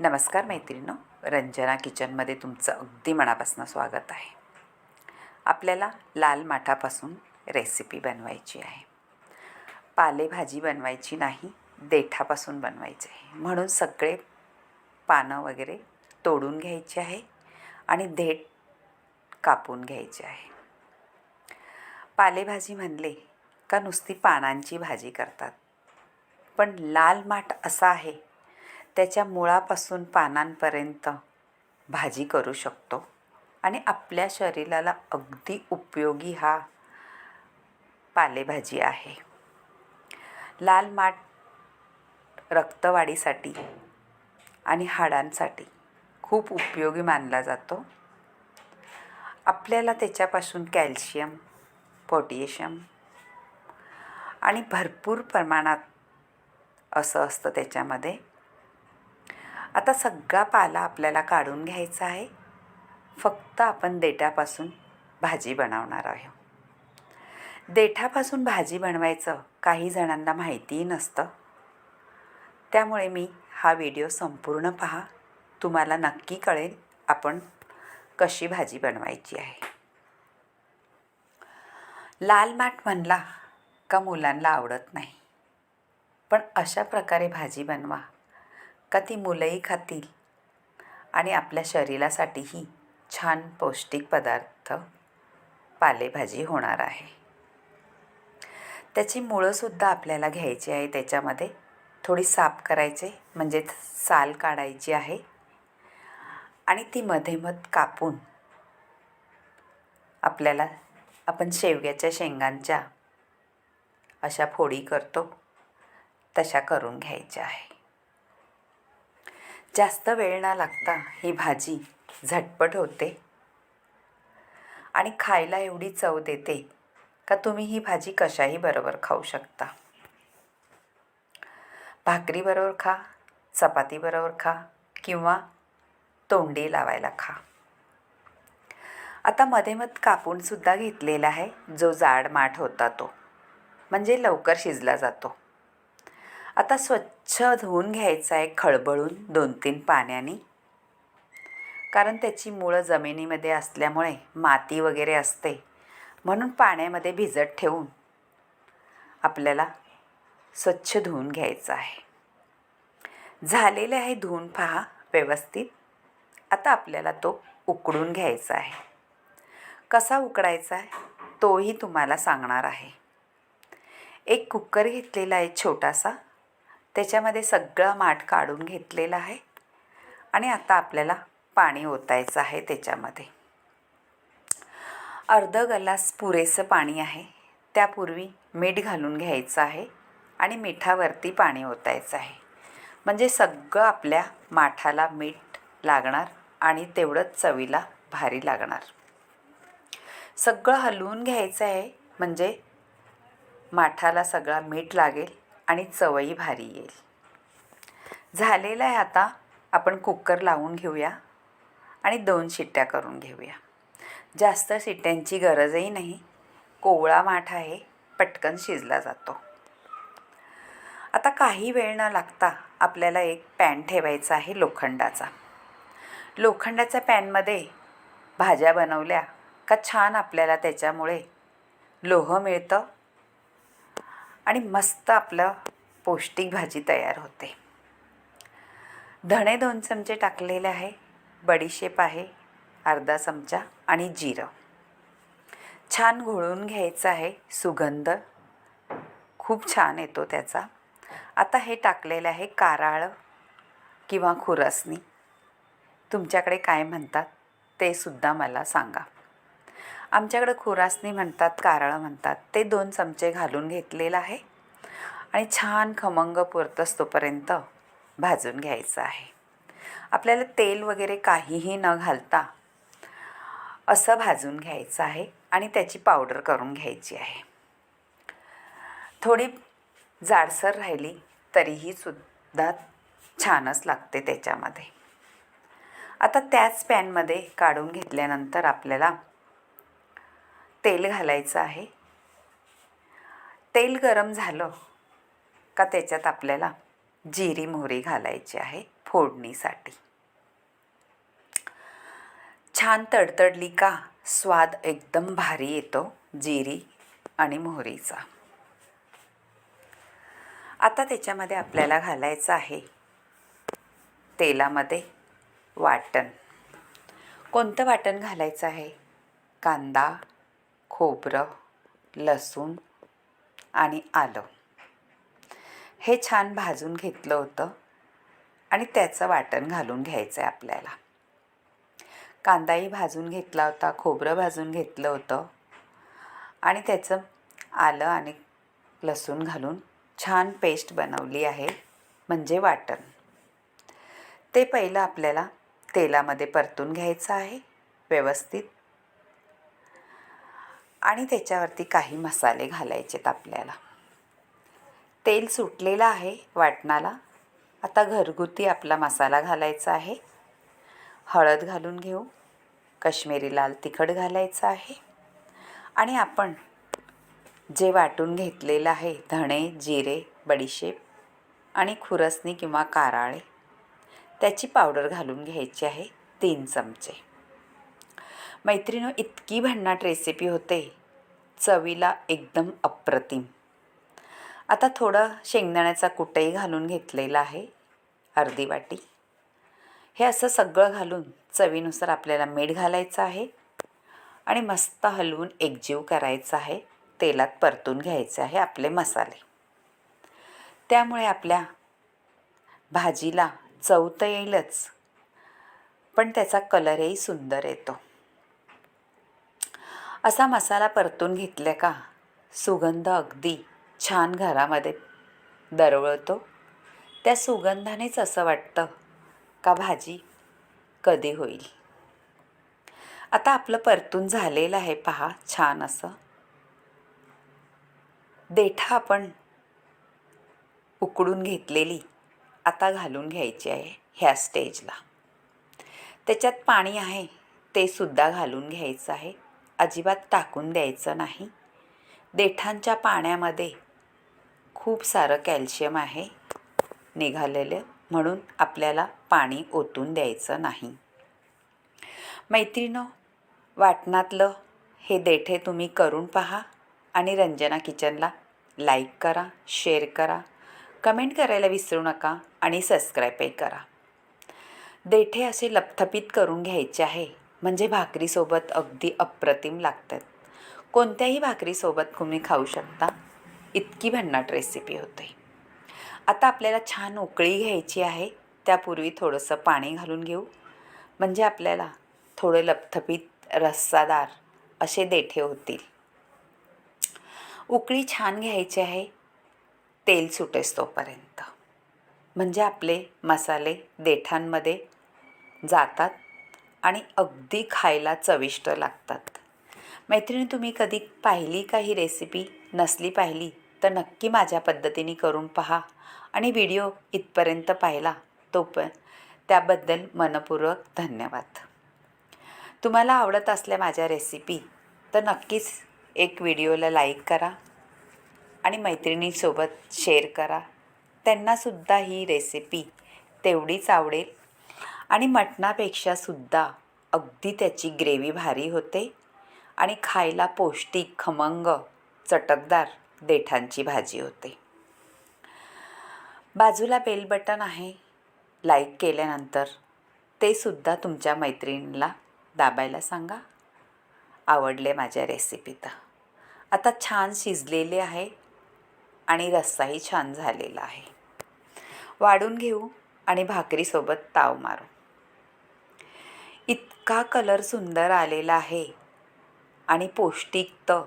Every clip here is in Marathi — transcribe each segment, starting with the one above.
नमस्कार मैत्रिणो रंजना किचनमध्ये तुमचं अगदी मनापासून स्वागत आहे. आपल्याला लाल माठापासून रेसिपी बनवायची आहे. पालेभाजी बनवायची नाही देठापासून बनवायची आहे. म्हणून सगळे पानं वगैरे तोडून घ्यायचे आहे आणि देठ कापून घ्यायचे आहे. पालेभाजी म्हणले का नुसती पानांची भाजी करतात. पण लाल माठ असा आहे त्याच्या मुळापासून पानांपर्यंत भाजी करू शकतो. आणि आपल्या शरीराला अगदी उपयोगी हा पालेभाजी आहे. लाल माठ रक्तवाढीसाठी आणि हाडांसाठी खूप उपयोगी मानला जातो. आपल्याला त्याच्यापासून कॅल्शियम पोटॅशियम आणि भरपूर प्रमाणात असं असतं त्याच्यामध्ये. आता सगळा पाला आपल्याला काढून घ्यायचा आहे. फक्त आपण देठापासून भाजी बनवणार आहोत. देठापासून भाजी बनवायचं काही जणांना माहितीही नसतं. त्यामुळे मी हा व्हिडिओ संपूर्ण पहा. तुम्हाला नक्की कळेल आपण कशी भाजी बनवायची आहे. लाल माठ म्हणला का मुलांना आवडत नाही. पण अशा प्रकारे भाजी बनवा. का ती मुलंही खातील? आणि आपल्या शरीरासाठीही छान पौष्टिक पदार्थ पालेभाजी होणार आहे. त्याची मुळंसुद्धा आपल्याला घ्यायची आहे. त्याच्यामध्ये थोडी साफ करायचे म्हणजे साल काढायची आहे. आणि ती मध्ये मध कापून आपल्याला आपण शेवग्याच्या शेंगांच्या अशा फोडी करतो तशा करून घ्यायच्या आहे. जास्त वेळ न लागता ही भाजी झटपट होते. आणि खायला एवढी चव देते का तुम्ही ही भाजी कशाही बरोबर खाऊ शकता. भाकरीबरोबर खा चपातीबरोबर खा किंवा तोंडी लावायला खा. आता मध्ये मध कापूनसुद्धा घेतलेला आहे जो जाड माठ होता तो. म्हणजे लवकर शिजला जातो. आता स्वच्छ धुवून घ्यायचं आहे खळबळून दोन तीन पाण्याने. कारण त्याची मुळं जमिनीमध्ये असल्यामुळे माती वगैरे असते. म्हणून पाण्यामध्ये भिजत ठेवून आपल्याला स्वच्छ धुवून घ्यायचं आहे. झालेले आहे धुवून पहा व्यवस्थित. आता आपल्याला तो उकडून घ्यायचा आहे. कसा उकडायचा आहे? तोही तुम्हाला सांगणार आहे. एक कुकर घेतलेला आहे छोटासा. त्याच्यामध्ये सगळं माठ काढून घेतलेलं आहे. आणि आता आपल्याला पाणी ओतायचं आहे त्याच्यामध्ये. अर्ध गलास पुरेसं पाणी आहे. त्यापूर्वी मीठ घालून घ्यायचं आहे आणि मिठावरती पाणी ओतायचं आहे. म्हणजे सगळं आपल्या माठाला मीठ लागणार आणि तेवढंच चवीला भारी लागणार. सगळं हलवून घ्यायचं आहे. म्हणजे माठाला सगळा मीठ लागेल. आणि चवही भारी येईल. झालेलं आहे आता आपण कुकर लावून घेऊया आणि दोन शिट्ट्या करून घेऊया. जास्त शिट्ट्यांची गरजही नाही. कोवळा माठ आहे पटकन शिजला जातो. आता काही वेळ न लागता आपल्याला एक पॅन ठेवायचा आहे लोखंडाचा. लोखंडाच्या पॅनमध्ये भाज्या बनवल्या का छान आपल्याला त्याच्यामुळे लोह मिळतं? आणि मस्त आपलं पौष्टिक भाजी तयार होते. धणे दोन चमचे टाकलेले आहे. बडीशेप आहे. अर्धा चमचा आणि जिरं. छान घोळून घ्यायचं आहे सुगंध. खूप छान येतो त्याचा. आता हे टाकलेलं आहे काराळं किंवा खुरसणी. तुमच्याकडे काय म्हणतात ते सुद्धा मला सांगा. आमच्याकडं खुरासणी म्हणतात कारळं म्हणतात. ते दोन चमचे घालून घेतलेलं आहे. आणि छान खमंग पुरतस तोपर्यंत भाजून घ्यायचं आहे. आपल्याला तेल वगैरे काहीही न घालता असं भाजून घ्यायचं आहे आणि त्याची पावडर करून घ्यायची आहे. थोडी जाडसर राहिली तरीही सुद्धा छानच लागते त्याच्यामध्ये. आता त्याच पॅनमध्ये काढून घेतल्यानंतर आपल्याला तेल घालायचं आहे. तेल गरम झालं का त्याच्यात आपल्याला जिरी मोहरी घालायची आहे फोडणीसाठी. छान तडतडली का? स्वाद एकदम भारी येतो जिरी आणि मोहरीचा. आता त्याच्यामध्ये आपल्याला घालायचं आहे तेलामध्ये वाटण. कोणतं वाटण घालायचं आहे? कांदा खोबरं लसूण आणि आलं. हे छान भाजून घेतलं होतं आणि त्याचं वाटण घालून घ्यायचं आहे आपल्याला. कांदाही भाजून घेतला होता खोबरं भाजून घेतलं होतं आणि त्याचं आलं आणि लसूण घालून छान पेस्ट बनवली आहे म्हणजे वाटण. ते पहिलं आपल्याला तेलामध्ये परतून घ्यायचं आहे व्यवस्थित. आणि त्याच्यावरती काही मसाले घालायचेत आपल्याला. तेल सुटलेलं आहे वाटणाला. आता घरगुती आपला मसाला घालायचा आहे. हळद घालून घेऊ. कश्मीरी लाल तिखट घालायचं आहे. आणि आपण जे वाटून घेतलेलं आहे धणे जिरे बडीशेप आणि खुरसणी किंवा काराळे त्याची पावडर घालून घ्यायची आहे तीन चमचे. मैत्रिणं इतकी भन्नाट रेसिपी होते. चवीला एकदम अप्रतिम. आता थोडं शेंगदाण्याचा कुटई घालून घेतलेला आहे अर्धी वाटी. हे असं सगळं घालून चवीनुसार आपल्याला मीठ घालायचं आहे आणि मस्त हलवून एकजीव करायचं आहे. तेलात परतून घ्यायचे आहे आपले मसाले. त्यामुळे आपल्या भाजीला चव तर येईलच पण त्याचा कलरही सुंदर येतो. असा मसाला परतून घेतला का? सुगंध अगदी छान घरामध्ये दरवळतो. त्या सुगंधानेच असं वाटतं का भाजी कधी होईल? आता आपलं परतून झालेलं आहे पहा छान असं. देठा आपण उकडून घेतलेली आता घालून घ्यायची आहे ह्या स्टेजला त्याच्यात पाणी आहे ते सुद्धा घालून घ्यायचं आहे. अजिबात टाकून द्यायचं नाही. देठांच्या पाण्यामध्ये खूप सारं कॅल्शियम आहे निघालेलं म्हणून आपल्याला पाणी ओतून द्यायचं नाही. मैत्रिणं वाटणातलं हे देठे तुम्ही करून पहा आणि रंजना किचनला लाईक करा शेअर करा कमेंट करायला विसरू नका आणि सबस्क्राईबही करा. देठे असे लपथपीत करून घ्यायचे आहे. म्हणजे भाकरीसोबत अगदी अप्रतिम लागतात. कोणत्याही भाकरीसोबत तुम्ही खाऊ शकता. इतकी भन्नाट रेसिपी होते. आता आपल्याला छान उकळी घ्यायची आहे. त्यापूर्वी थोडंसं पाणी घालून घेऊ. म्हणजे आपल्याला थोडं लपथपीत रस्सादार असे देठे होतील. उकळी छान घ्यायची आहे. तेल सुटेस तोपर्यंत. म्हणजे आपले मसाले देठांमध्ये जातात. आणि अगदी खायला चविष्ट लागतात. मैत्रिणी तुम्ही कधी पाहिली का ही रेसिपी नसली पाहिली तर नक्की माझ्या पद्धतीने करून पहा आणि व्हिडिओ इथपर्यंत पाहिला तो पण. त्याबद्दल मनपूर्वक धन्यवाद. तुम्हाला आवडत असल्या माझ्या रेसिपी तर नक्कीच एक व्हिडिओला लाईक करा आणि मैत्रिणीसोबत शेअर करा. त्यांनासुद्धा ही रेसिपी तेवढीच आवडेल आणि मटणापेक्षा सुद्धा अगदी त्याची ग्रेव्ही भारी होते. आणि खायला पौष्टिक खमंग चटकदार देठांची भाजी होते. बाजूला बेल बटन आहे. लाईक केल्यानंतर ते सुद्धा तुमच्या मैत्रिणीला दाबायला सांगा. आवडले माझ्या रेसिपी तर. आता छान शिजलेले आहे आणि रस्साही छान झालेला आहे. वाढून घेऊ आणि भाकरीसोबत ताव मारू. इतका कलर सुंदर आलेला आहे. आणि पौष्टिक तर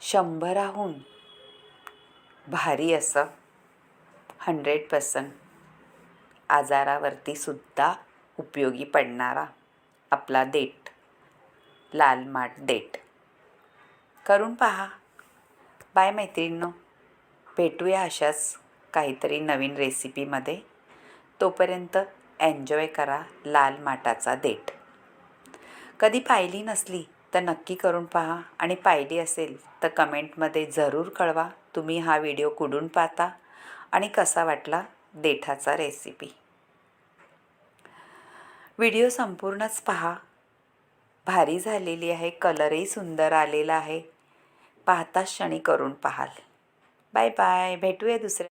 शंभराहून भारी असं. हंड्रेड पर्सेंट आजारावरती सुद्धा उपयोगी पडणारा आपला देठ. लाल माठ देठ. करून पहा. बाय मैत्रिणींनो. भेटूया अशाच काहीतरी नवीन रेसिपीमध्ये तोपर्यंत एन्जॉय करा लाल माटाचा देठ. कधी पाहिली नसली तर नक्की करून पहा आणि पाहिली असेल तर कमेंटमध्ये जरूर कळवा. तुम्ही हा व्हिडिओ कुडून पाहता आणि कसा वाटला देठाचा रेसिपी व्हिडिओ संपूर्णच पहा. भारी झालेली आहे कलरही सुंदर आलेला आहे. पाहता क्षणी करून पाहाल. बाय बाय भेटूया दुसऱ्या